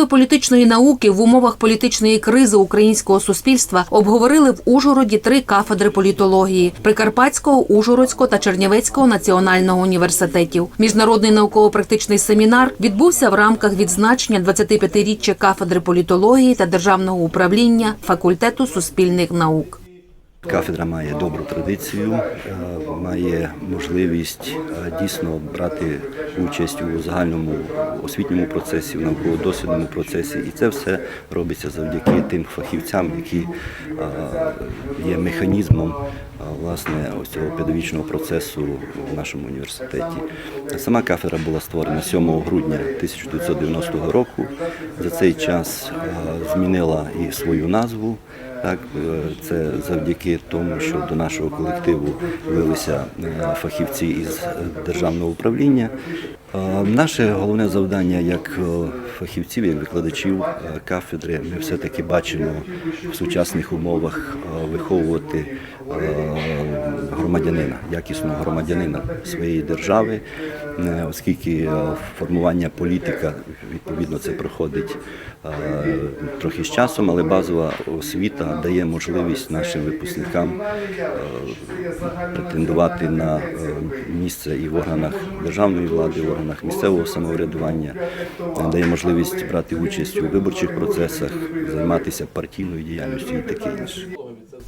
Перспективи політичної науки в умовах політичної кризи українського суспільства обговорили в Ужгороді три кафедри політології Прикарпатського, Ужгородського та Чернівецького національного університетів. Міжнародний науково-практичний семінар відбувся в рамках відзначення 25-річчя кафедри політології та державного управління факультету суспільних наук. Кафедра має добру традицію, е, має можливість е, дійсно брати участь у загальному освітньому процесі, в науково-дослідному процесі, і це все робиться завдяки тим фахівцям, які е, є механізмом власне ось цього педагогічного процесу в нашому університеті. Сама кафедра була створена 7 грудня 1990 року. За цей час змінила і свою назву. Так, е, це завдяки тому, що до нашого колективу вилися е, фахівці із е, державного управління. Наше головне завдання як фахівців, як викладачів кафедри, ми все-таки бачимо в сучасних умовах виховувати громадянина, якісного громадянина своєї держави, оскільки е, формування політика відповідно це проходить е, трохи з часом, але базова освіта дає можливість нашим випускникам е, претендувати на е, місце і в органах державної влади, в органах місцевого самоврядування, е, дає можливість брати участь у виборчих процесах, займатися партійною діяльністю і таке інше.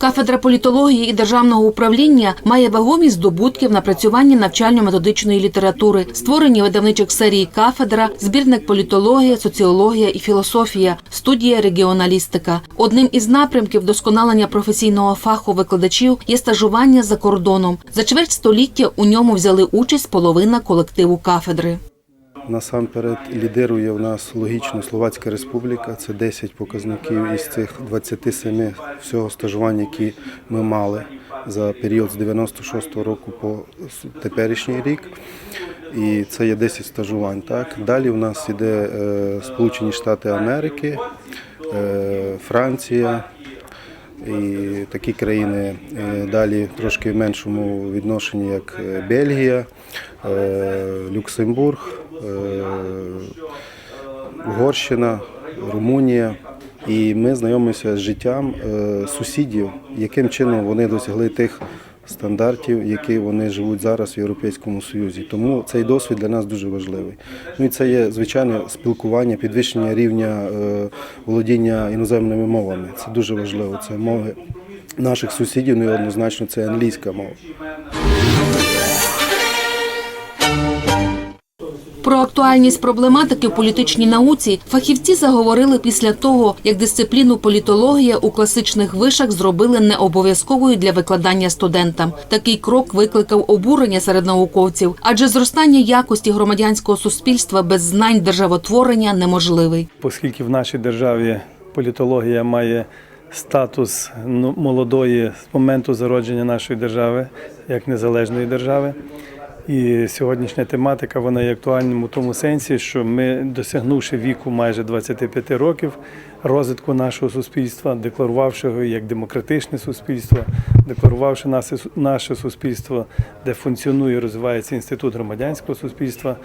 Кафедра політології і державного управління має вагомі здобутки в напрацюванні навчально-методичної літератури, створені видавничих серій кафедра, збірник політологія, соціологія і філософія, студія регіоналістика. Одним із напрямків вдосконалення професійного фаху викладачів є стажування за кордоном. За чверть століття у ньому взяли участь половина колективу кафедри. Насамперед лідирує в нас логічно Словацька Республіка. Це 10 показників із цих 27 всього стажувань, які ми мали за період з 96-го року по теперішній рік. І це є 10 стажувань. Так далі в нас іде е, Сполучені Штати Америки, е, Франція. І такі країни е, далі трошки в меншому відношенні, як Бельгія, Люксембург, Угорщина, Румунія. І ми знайомимося з життям е, сусідів, яким чином вони досягли тих стандартів, які вони живуть зараз в Європейському Союзі. Тому цей досвід для нас дуже важливий. Ну і це є звичайне спілкування, підвищення рівня е, володіння іноземними мовами. Це дуже важливо. Це мови наших сусідів, ну і однозначно це англійська мова. Про актуальність проблематики в політичній науці фахівці заговорили після того, як дисципліну політологія у класичних вишах зробили необов'язковою для викладання студентам. Такий крок викликав обурення серед науковців, адже зростання якості громадянського суспільства без знань державотворення неможливий. оскільки в нашій державі політологія має статус ну, молодої з моменту зародження нашої держави як незалежної держави. І сьогоднішня тематика вона є актуальним у тому сенсі, що ми, досягнувши віку майже 25 років розвитку нашого суспільства, декларувавши його як демократичне суспільство, декларувавши наше, суспільство, де функціонує і розвивається інститут громадянського суспільства,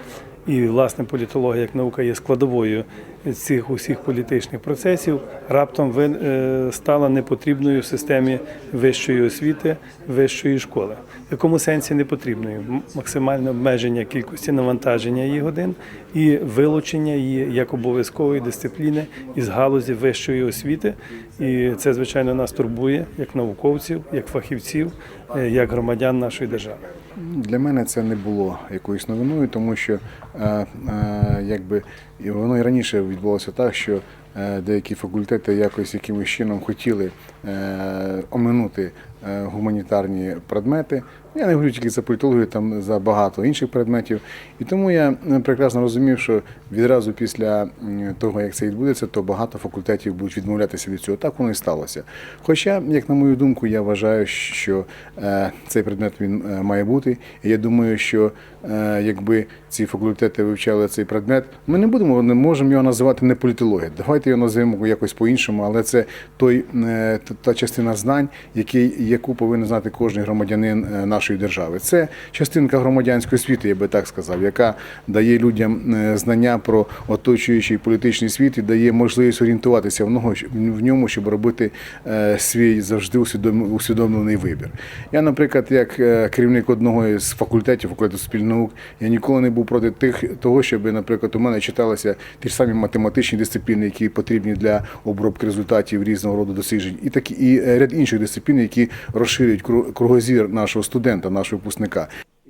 і власне політологія як наука є складовою цих усіх політичних процесів, раптом е, стала непотрібною в системі вищої освіти, вищої школи. Якому сенсі непотрібною? М- Максимальне обмеження кількості навантаження її годин і вилучення її як обов'язкової дисципліни із галузі вищої освіти. І це, звичайно, нас турбує як науковців, як фахівців, е, як громадян нашої держави. Для мене це не було якоюсь новиною, тому що е, е, якби воно і раніше відбулося так, що деякі факультети якось якимось чином хотіли оминути гуманітарні предмети. Я не говорю тільки за політологію, там за багато інших предметів. І тому я е, прекрасно розумів, що відразу після того, як це відбудеться, то багато факультетів будуть відмовлятися від цього. Так воно і сталося. Хоча, як на мою думку, я вважаю, що е, цей предмет він е, має бути. І я думаю, що якби ці факультети вивчали цей предмет, ми не будемо, не можемо його називати не політологія. Давайте альтернативу називаємо якось по-іншому, але це той, та частина знань, які, яку повинен знати кожен громадянин е, нашої держави. Це частинка громадянської освіти, я би так сказав, яка дає людям е, знання про оточуючий політичний світ і дає можливість орієнтуватися в ньому, щоб робити е, свій завжди усвідом- усвідомлений вибір. Я, наприклад, як е, керівник одного із факультетів, факультету спільних наук, я ніколи не був проти тих того, щоб, наприклад, у мене читалися ті ж самі математичні дисципліни, які потрібні для обробки результатів різного роду досліджень, і такі і ряд інших дисциплін, які розширюють кру- кругозір нашого студента, нашого випускника.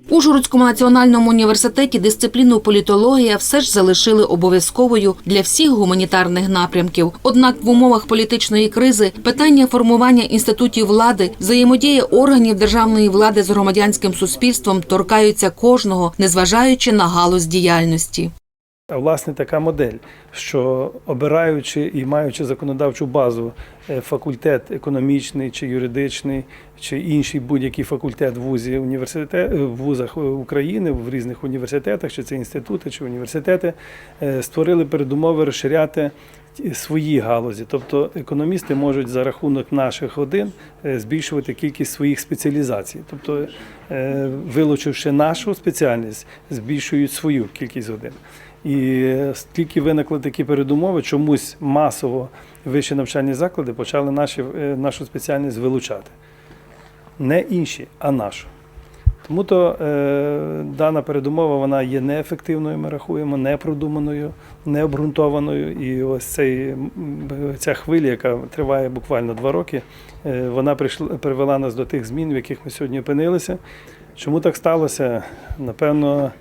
В Ужгородському національному університеті дисципліну політологія все ж залишили обов'язковою для всіх гуманітарних напрямків. Однак в умовах політичної кризи питання формування інститутів влади, взаємодія органів державної влади з громадянським суспільством торкаються кожного, незважаючи на галузь діяльності. Власне така модель, що обираючи і маючи законодавчу базу, факультет економічний чи юридичний, чи інший будь-який факультет в вузі університет в вузах України, в різних університетах, чи це інститути, чи університети, е, створили передумови розширяти свої галузі. Тобто економісти можуть за рахунок наших годин е, збільшувати кількість своїх спеціалізацій. Тобто, е, вилучивши нашу спеціальність, збільшують свою кількість годин. І тільки виникли такі передумови, чомусь масово вищі навчальні заклади почали наші, е, нашу спеціальність вилучати. Не інші, а нашу. Тому то е, дана передумова вона є неефективною, ми рахуємо, непродуманою, необґрунтованою. І ось цей, ця хвиля, яка триває буквально два роки, е, вона прийшла, привела нас до тих змін, в яких ми сьогодні опинилися. Чому так сталося? Напевно,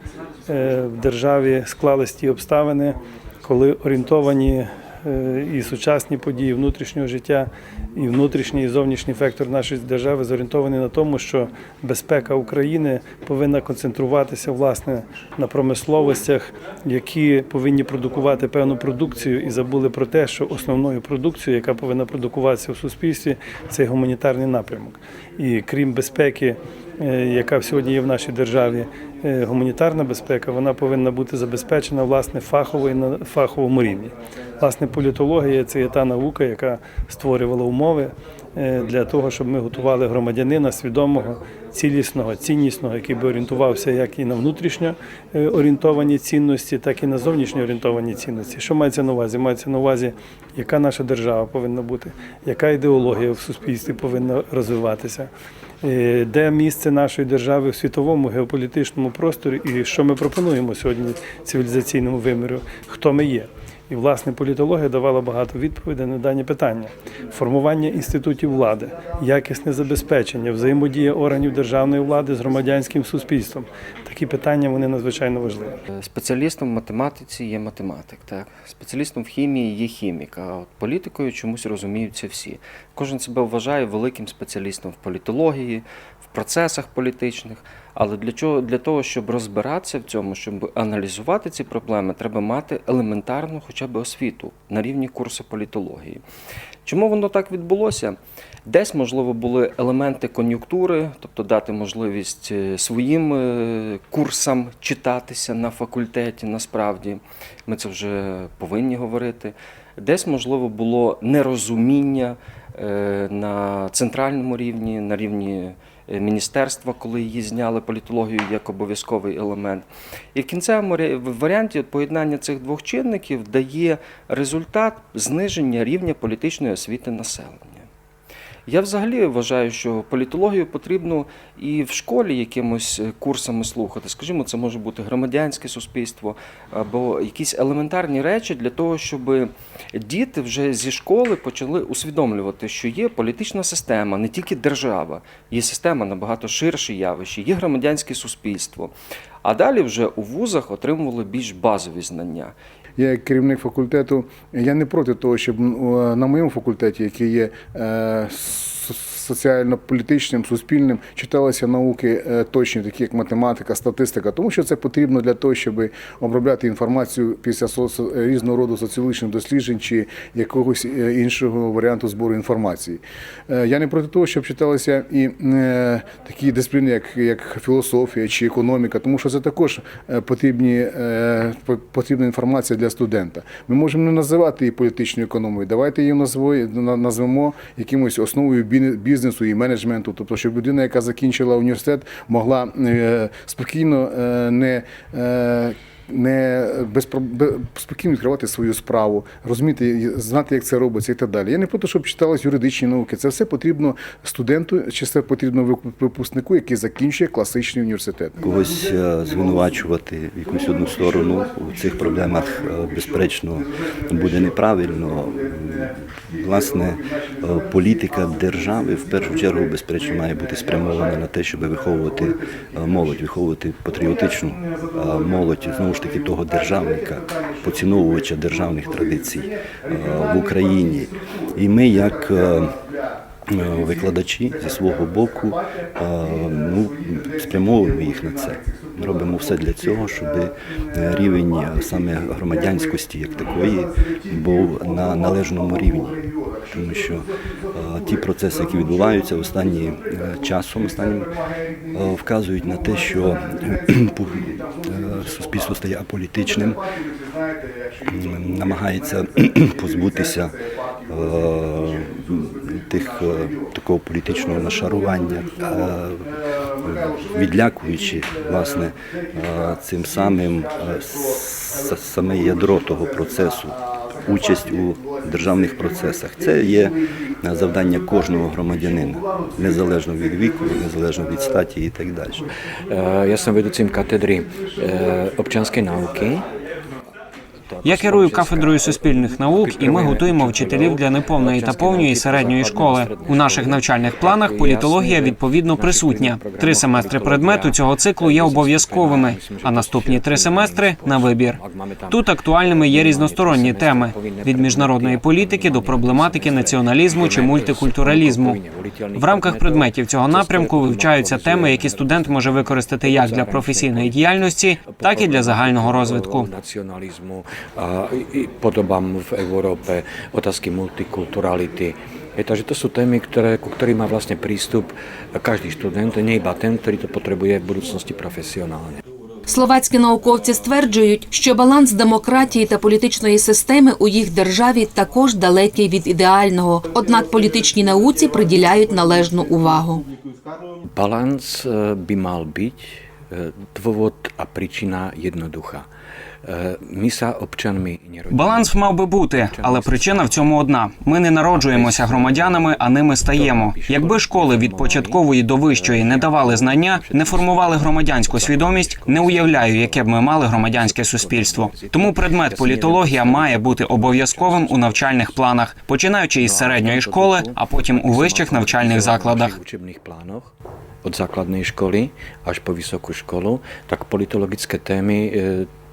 е, в державі склались ті обставини, коли орієнтовані е, і сучасні події внутрішнього життя, і внутрішній і зовнішній фактор нашої держави зорієнтовані на тому, що безпека України повинна концентруватися власне на промисловостях, які повинні продукувати певну продукцію, і забули про те, що основною продукцією, яка повинна продукуватися в суспільстві, це гуманітарний напрямок. І крім безпеки, яка сьогодні є в нашій державі, е, гуманітарна безпека, вона повинна бути забезпечена власне фахово і на фаховому рівні. Власне, політологія це є та наука, яка створювала умови е, для того, щоб ми готували громадянина свідомого, цілісного, ціннісного, який би орієнтувався як і на внутрішньо е, орієнтовані цінності, так і на зовнішньо орієнтовані цінності. Що мається на увазі? Мається на увазі, яка наша держава повинна бути, яка ідеологія в суспільстві повинна розвиватися. Е, Де місце нашої держави в світовому геополітичному просторі, і що ми пропонуємо сьогодні цивілізаційному виміру, хто ми є. І власне політологія давала багато відповідей на дані питання: формування інститутів влади, якісне забезпечення, взаємодія органів державної влади з громадянським суспільством. Такі питання вони надзвичайно важливі. Спеціалістом в математиці є математик, так. Спеціалістом в хімії є хімік, а от політикою чомусь розуміються всі. Кожен себе вважає великим спеціалістом в політології, в процесах політичних. Але для чого для того, щоб розбиратися в цьому, щоб аналізувати ці проблеми, треба мати елементарну хоча б освіту на рівні курсу політології. Чому воно так відбулося? Десь, можливо, були елементи кон'юнктури, тобто дати можливість е, своїм е, курсам читатися на факультеті. Насправді ми це вже повинні говорити. Десь, можливо, було нерозуміння е, на центральному рівні, на рівні міністерства, коли її зняли політологію як обов'язковий елемент. І в кінцевому варіанті поєднання цих двох чинників дає результат зниження рівня політичної освіти населення. Я взагалі вважаю, що політологію потрібно і в школі якимось е, курсами слухати. Скажімо, це може бути громадянське суспільство або якісь елементарні речі для того, щоб діти вже зі школи почали усвідомлювати, що є політична система, не тільки держава, є система набагато ширше явище, є громадянське суспільство. А далі вже у вузах отримували більш базові знання. Я як керівник факультету, я не проти того, щоб на моєму факультеті, який є е, соціально-політичним, суспільним, читалися науки е, точні, такі як математика, статистика, тому що це потрібно для того, щоб обробляти інформацію після різного роду соціологічних досліджень чи якогось е, іншого варіанту збору інформації. Е, Я не проти того, щоб читалися і такі дисципліни, як, як філософія чи економіка, тому що це також потрібні, потрібна інформація для студента. Ми можемо не називати її політичною економією, давайте її назвемо якимось основою бі- бізнесу і менеджменту, тобто, щоб людина, яка закінчила університет, могла е, спокійно е, не. Не без, без спокійно відкривати свою справу, розуміти, знати, як це робиться і так далі. Я не проти, щоб читались юридичні науки. Це все потрібно студенту, чи це потрібно випускнику, який закінчує класичний університет. Когось е, звинувачувати в якусь одну сторону у цих проблемах, е, безперечно, буде неправильно. Власне, е, політика держави в першу чергу, безперечно, має бути спрямована на те, щоб виховувати молодь, виховувати патріотичну молодь, знову ж таки, того державника, поціновувача державних традицій е, в Україні. І ми, як е, Е, викладачі зі свого боку ну, спрямовуємо їх на це. Ми робимо все для цього, щоб рівень саме громадянськості як такої був на належному рівні. Тому що е, ті процеси, які відбуваються останнім часом, останнім е, вказують на те, що суспільство стає аполітичним, намагається позбутися е, тих е, такого політичного нашарування, е, відлякуючи власне цим самим саме ядро того процесу. Участь у державних процесах це є е, завдання кожного громадянина, незалежно від віку, незалежно від статі і так далі. Я сам веду цим катедрі обчанської občianskej nauky. Я керую кафедрою суспільних наук, і ми готуємо вчителів для неповної та повної середньої школи. У наших навчальних планах політологія відповідно присутня. Три семестри предмету цього циклу є обов'язковими, а наступні три семестри на вибір. Тут актуальними є різносторонні теми від міжнародної політики до проблематики націоналізму чи мультикультуралізму. В рамках предметів цього напрямку вивчаються теми, які студент може використати як для професійної діяльності, так і для загального розвитку. Nacionalizmu a i- i podobám v Európe, otázky multikulturality. Je, takže to sú témy, ktoré, ku ktorým má vlastne prístup každý študent, nie iba ten, ktorý to potrebuje v budúcnosti profesionálne. Словацькі науковці стверджують, що баланс демократії та політичної системи у їх державі також далекий від ідеального. Однак політичній науці приділяють належну увагу. Eh, byť, eh, dôvod a príčina jednoduchá. My sa občanmi. Баланс мав би бути, але причина в цьому одна: ми не народжуємося громадянами, а ними стаємо. Якби школи від початкової до вищої не давали знання, не формували громадянську свідомість, не уявляю, яке б ми мали громадянське суспільство. Тому предмет політологія має бути обов'язковим у навчальних планах, починаючи із середньої школи, а потім у вищих навчальних закладах. Od základnej školy až po vysokú školu, tak politologické témy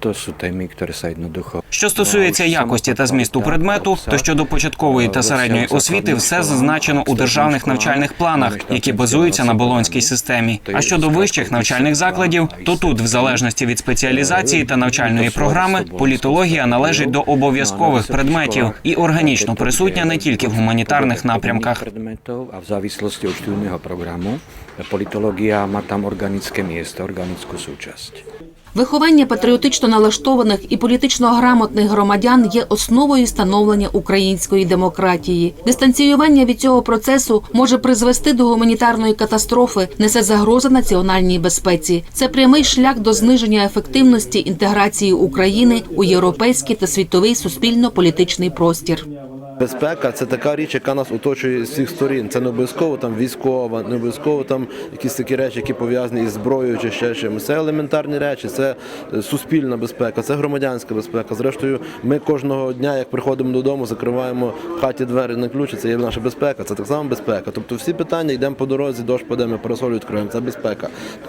to sú témy, ktoré sa jednoducho Що стосується якості та змісту предмету, то щодо початкової та середньої освіти все зазначено у державних навчальних планах, які базуються на болонській системі. А щодо вищих навчальних закладів, то тут, в залежності від спеціалізації та навчальної програми, політологія належить до обов'язкових предметів і органічно присутня не тільки в гуманітарних напрямках. a v závislosti od študijného programu politológia má tam organické miesto, organickú súčasť. Виховання патріотично налаштованих і політично грамотних громадян є основою становлення української демократії. Дистанціювання від цього процесу може призвести до гуманітарної катастрофи, несе загроза національній безпеці. Це прямий шлях до зниження ефективності інтеграції України у європейський та світовий суспільно-політичний простір. Безпека це така річ, яка нас оточує з всіх сторін. Це не обов'язково там військова, не обов'язково там якісь такі речі, які пов'язані із зброєю чи ще чимось. Це елементарні речі, це е, суспільна безпека, це громадянська безпека. Зрештою, ми кожного дня, як приходимо додому, закриваємо в хаті двері на ключі. Це є наша безпека, це так само безпека. Тобто всі питання йдемо по дорозі, дощ паде, ми відкриємо. Це безпека.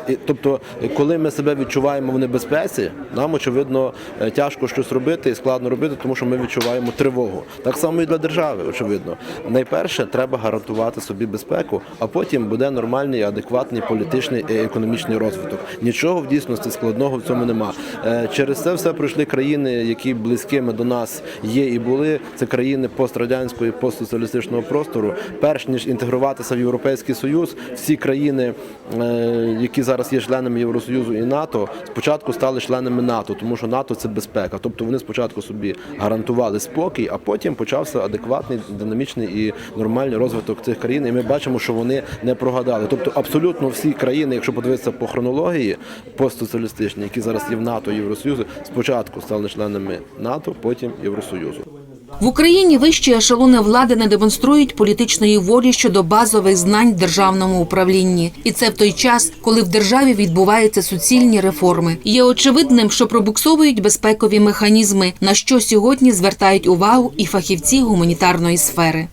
І, тобто, коли ми себе відчуваємо в небезпеці, нам очевидно е, тяжко щось робити і складно робити, тому що ми відчуваємо тривогу. Так само і для для держави, очевидно. Найперше треба гарантувати собі безпеку, а потім буде нормальний, адекватний політичний і економічний розвиток. Нічого в дійсності складного в цьому нема. Е, Через це все пройшли країни, які близькими до нас є і були. Це країни пострадянського і постсоціалістичного простору. Перш ніж інтегруватися в Європейський Союз, всі країни, е, які зараз є членами Євросоюзу і НАТО, спочатку стали членами НАТО, тому що НАТО це безпека. Тобто вони спочатку собі гарантували спокій, а потім почався адекватний, динамічний і нормальний розвиток цих країн. І ми бачимо, що вони не прогадали. Тобто, абсолютно всі країни, якщо подивитися по хронології постсоціалістичні, які зараз є в НАТО Євросоюзу, спочатку стали членами НАТО, потім Євросоюзу. В Україні вищі ешелони влади не демонструють політичної волі щодо базових знань в державному управлінні, і це в той час, коли в державі відбуваються суцільні реформи. Є очевидним, що пробуксовують безпекові механізми, на що сьогодні звертають увагу і фахівці гуманітарної сфери.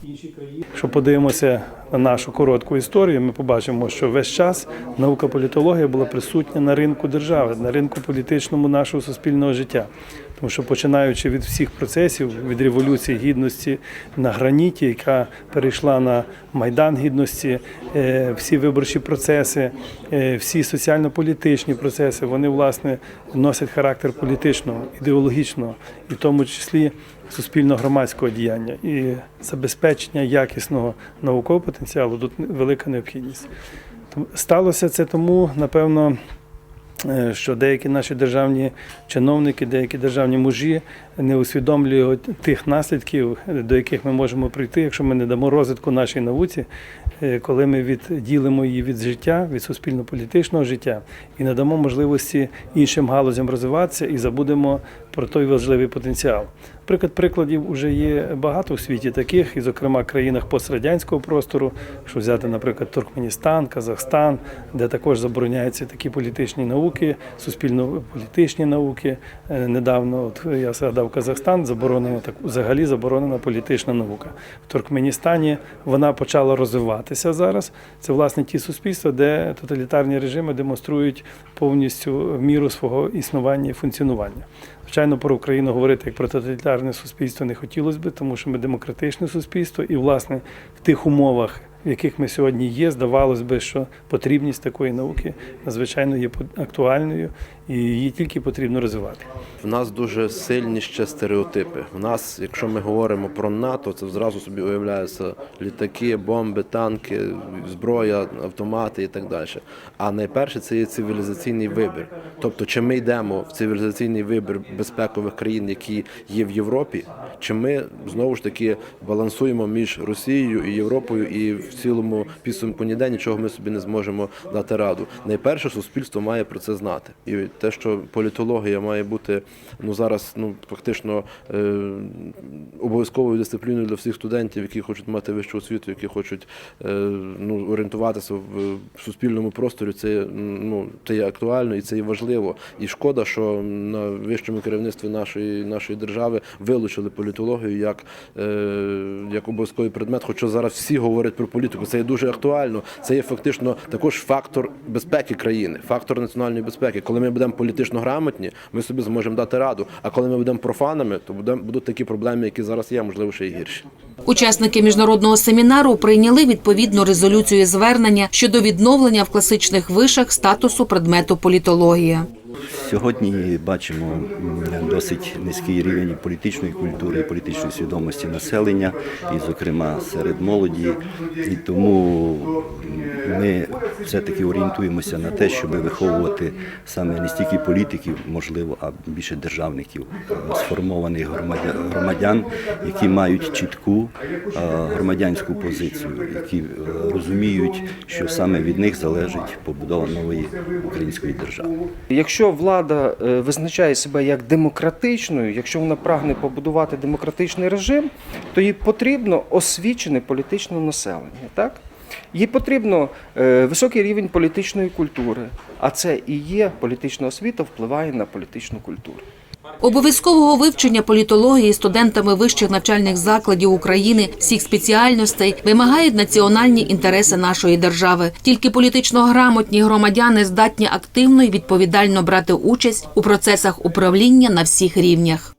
Якщо подивимося на нашу коротку історію, ми побачимо, що весь час наука політологія була присутня на ринку держави, на ринку політичному нашого суспільного життя. Тому що починаючи від всіх процесів, від революції гідності на граніті, яка перейшла на майдан гідності, е, всі виборчі процеси, е, всі соціально-політичні процеси, вони власне носять характер політичного, ідеологічного, і в тому числі суспільно-громадського діяння і забезпечення якісного наукового потенціалу тут велика необхідність. Сталося це тому, напевно, що деякі наші державні чиновники, деякі державні мужі не усвідомлюють тих наслідків, до яких ми можемо прийти, якщо ми не дамо розвитку нашій науці, е, коли ми відділимо її від життя, від суспільно-політичного життя і не дамо можливості іншим галузям розвиватися і забудемо про той важливий потенціал. Приклад прикладів вже є багато у світі таких, і, зокрема, в країнах пострадянського простору, якщо взяти, наприклад, Туркменістан, Казахстан, де також забороняються такі політичні науки, суспільно-політичні науки. Е, Недавно, от я згадав Казахстан, заборонена так взагалі заборонена політична наука. В Туркменістані вона почала розвиватися зараз. Це власне ті суспільства, де тоталітарні режими демонструють повністю міру свого існування і функціонування. Звичайно, про Україну говорити як про тоталітарне суспільство не хотілося б, тому що ми демократичне суспільство, і, власне, в тих умовах, в яких ми сьогодні є, здавалось би, що потрібність такої науки надзвичайно є актуальною її тільки потрібно розвивати. В нас дуже сильні ще стереотипи. В нас, якщо ми говоримо про НАТО, це зразу собі уявляються літаки, бомби, танки, зброя, автомати і так далі. А найперше це є цивілізаційний вибір. Тобто, чи ми йдемо в цивілізаційний вибір безпекових країн, які є в Європі, чи ми знову ж таки балансуємо між Росією і Європою, і в цілому підсумку ніде нічого ми собі не зможемо дати раду. Найперше суспільство має про це знати. І те, що політологія має бути ну зараз ну фактично е, обов'язковою дисципліною для всіх студентів, які хочуть мати вищу освіту, які хочуть е, ну, орієнтуватися в суспільному просторі. Це ну це є актуально і це є важливо. І шкода, що на вищому керівництві нашої нашої держави вилучили політологію як, е, як обов'язковий предмет. Хоча зараз всі говорять про політику. Це є дуже актуально. Це є фактично також фактор безпеки країни, фактор національної безпеки. Коли ми будемо політично грамотні, ми собі зможемо дати раду. А коли ми будемо профанами, то будемо будуть такі проблеми, які зараз є, можливо, ще й гірші. Учасники міжнародного семінару прийняли відповідну резолюцію звернення щодо відновлення в класичних вишах статусу предмету політологія. Сьогодні бачимо досить низький рівень політичної культури і політичної свідомості населення, і, зокрема, серед молоді. І тому ми все-таки орієнтуємося на те, щоб виховувати саме не стільки політиків, можливо, а більше державників, е, сформованих громадян, які мають чітку е, громадянську позицію, які е, розуміють, що саме від них залежить побудова нової української держави. Якщо влада е, визначає себе як демократичною, якщо вона прагне побудувати демократичний режим, то їй потрібно освічене політичне населення. Так? Їй потрібно е, високий рівень політичної культури, а це і є політична освіта, впливає на політичну культуру. Обов'язкового вивчення політології студентами вищих навчальних закладів України всіх спеціальностей вимагають національні інтереси нашої держави. Тільки політично грамотні громадяни здатні активно і відповідально брати участь у процесах управління на всіх рівнях.